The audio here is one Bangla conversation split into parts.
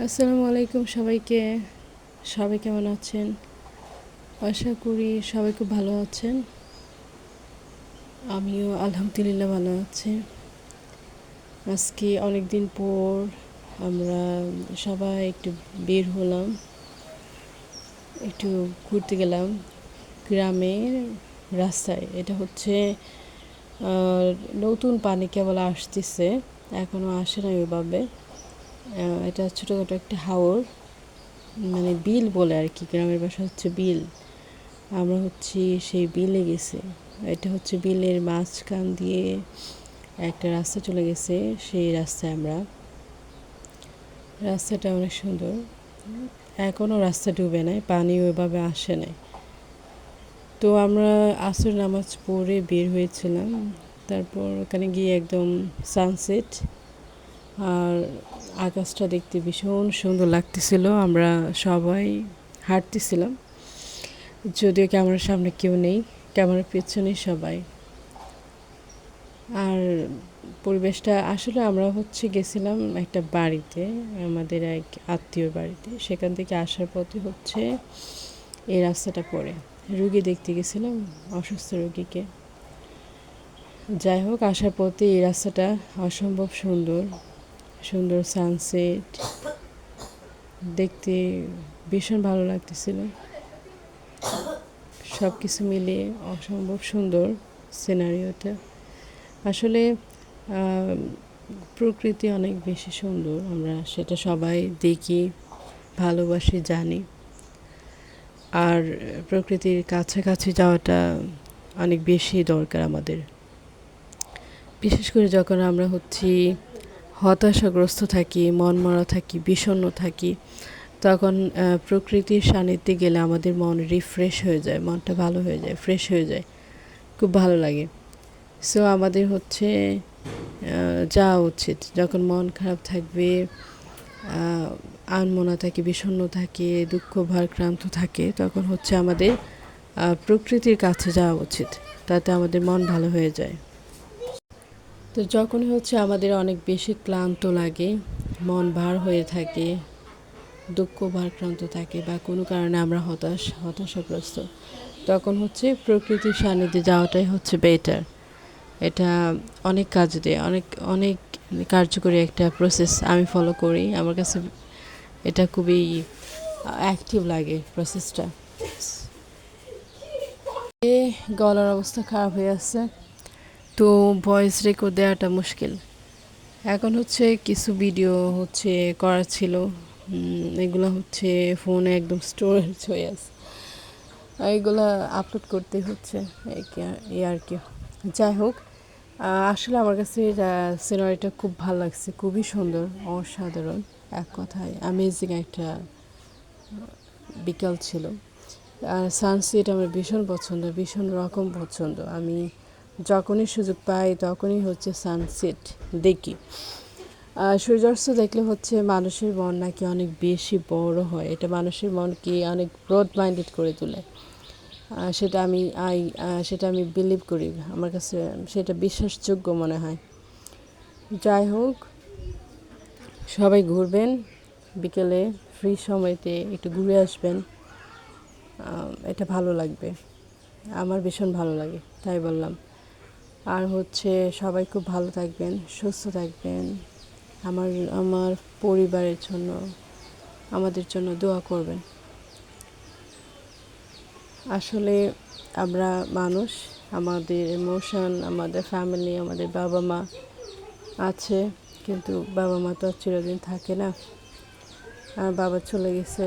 আসসালামু আলাইকুম সবাইকে। সবাই কেমন আছেন? আশা করি সবাই খুব ভালো আছেন। আমিও আলহামদুলিল্লাহ ভালো আছি। আজকে অনেক দিন পর আমরা সবাই একটু বের হলাম। একটু ঘুরতে গেলাম গ্রামের রাস্তায়। এটা হচ্ছে নতুন পানি কেবল আসতেছে। এখনও আসে না ওইভাবে। এটা ছোটোখাটো একটা হাওর মানে বিল বলে আর কি, গ্রামের ভাষা হচ্ছে বিল। আমরা হচ্ছে সেই বিলে গেছি। এটা হচ্ছে বিলের মাঝখান দিয়ে একটা রাস্তা চলে গেছে, সেই রাস্তায় আমরা। রাস্তাটা অনেক সুন্দর। এখনও রাস্তা ডুবে নাই, পানি ওইভাবে আসে নাই। তো আমরা আসর নামাজ পড়ে বের হয়েছিলাম। তারপর ওখানে গিয়ে একদম সানসেট আর আকাশটা দেখতে ভীষণ সুন্দর লাগতেছিল। আমরা সবাই হাঁটতেছিলাম। যদিও ক্যামেরার সামনে কেউ নেই, ক্যামেরার পেছনেই সবাই। আর পরিবেশটা, আসলে আমরা হচ্ছে গেছিলাম একটা বাড়িতে, আমাদের এক আত্মীয় বাড়িতে। সেখান থেকে আসার পথে হচ্ছে এই রাস্তাটা পড়ে। রুগী দেখতে গেছিলাম, অসুস্থ রুগীকে। যাই হোক, আসার পথে এই রাস্তাটা অসম্ভব সুন্দর। সুন্দর সানসেট দেখতে ভীষণ ভালো লাগতেছিল। সব কিছু মিলিয়ে অসম্ভব সুন্দর সিনারিওটা আসলে প্রকৃতি অনেক বেশি সুন্দর। আমরা সেটা সবাই দেখি, ভালোবাসি, জানি। আর প্রকৃতির কাছাকাছি যাওয়াটা অনেক বেশি দরকার আমাদের। বিশেষ করে যখন আমরা হচ্ছি হতাশাগ্রস্ত থাকি মন মরা থাকি, বিষণ্ণ থাকি, তখন প্রকৃতির সান্নিধ্যে গেলে আমাদের মন রিফ্রেশ হয়ে যায়, মনটা ভালো হয়ে যায় ফ্রেশ হয়ে যায়। খুব ভালো লাগে। সো আমাদের হচ্ছে যাওয়া উচিত। যখন মন খারাপ থাকবে আনমনা থাকে, বিষণ্ণ থাকে, দুঃখ ভারক্রান্ত থাকে, তখন হচ্ছে আমাদের প্রকৃতির কাছে যাওয়া উচিত। তাতে আমাদের মন ভালো হয়ে যায়। তো যখনই হচ্ছে আমাদের অনেক বেশি ক্লান্ত লাগে, মন ভার হয়ে থাকে, দুঃখ ভারক্রান্ত থাকে বা কোনো কারণে আমরা হতাশ, হতাশাগ্রস্ত, তখন হচ্ছে প্রকৃতির সান্নিধ্যে যাওয়াটাই হচ্ছে বেটার এটা অনেক কাজ দেয়, অনেক অনেক কার্যকরী একটা প্রসেস আমি ফলো করি। আমার কাছে এটা খুবই অ্যাক্টিভ লাগে প্রসেসটা এ গলার অবস্থা খারাপ হয়ে আছে তো ভয়েস রেকর্ড দেওয়াটা মুশকিল। এখন হচ্ছে কিছু ভিডিও হচ্ছে করার ছিল। এগুলো হচ্ছে ফোনে একদম স্টোরেজ হয়ে আছে। এগুলো আপলোড করতে হচ্ছে এই আর কি। যাই হোক আসলে আমার কাছে সিনারিটা খুব ভালো লাগছে। খুবই সুন্দর, অসাধারণ। এক কথায় অ্যামেজিং একটা বিকাল ছিল। আর সানসেট আমার ভীষণ পছন্দ, ভীষণ রকম পছন্দ। আমি যখনই সুযোগ পাই, তখনই হচ্ছে সানসেট দেখি। সূর্যাস্ত দেখলে হচ্ছে মানুষের মন নাকি অনেক বেশি বড় হয়। এটা মানুষের মনকে অনেক ব্রড মাইন্ডেড করে তোলে। সেটা আমি, আই সেটা আমি বিলিভ করি। আমার কাছে সেটা বিশ্বাসযোগ্য মনে হয়। যাই হোক, সবাই ঘুরবেন। বিকেলে ফ্রি সময়তে একটু ঘুরে আসবেন। এটা ভালো লাগবে। আমার ভীষণ ভালো লাগে, তাই বললাম। আর হচ্ছে সবাই খুব ভালো থাকবেন, সুস্থ থাকবেন। আমার আমার পরিবারের জন্য, আমাদের জন্য দোয়া করবেন। আসলে আমরা মানুষ, আমাদের ইমোশন আমাদের ফ্যামিলি আমাদের বাবা মা আছে, কিন্তু বাবা মা তো আর চিরদিন থাকে না। আমার বাবা চলে গেছে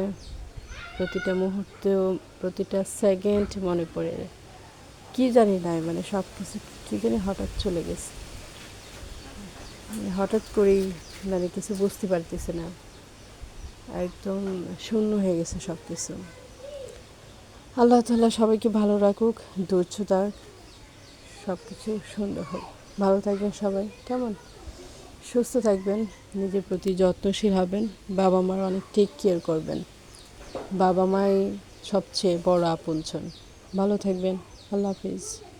প্রতিটা মুহূর্তেও, প্রতিটা সেকেন্ড মনে পড়ে। কি জানি না মানে সব কিছু কী জানি হঠাৎ চলে গেছে। মানে হঠাৎ করেই মানে কিছু বুঝতে পারতেছে না। একদম শূন্য হয়ে গেছে সব কিছু আল্লাহ তাল্লাহ সবাইকে ভালো রাখুক ধৈর্য থাক সব কিছু সুন্দর হোক। ভালো থাকবেন সবাই, কেমন? সুস্থ থাকবেন, নিজের প্রতি যত্নশীল হবেন, বাবা মার অনেক টেক কেয়ার করবেন। বাবা মাই সবচেয়ে বড় আপনজন। ভালো থাকবেন, আল্লাহ হাফিজ।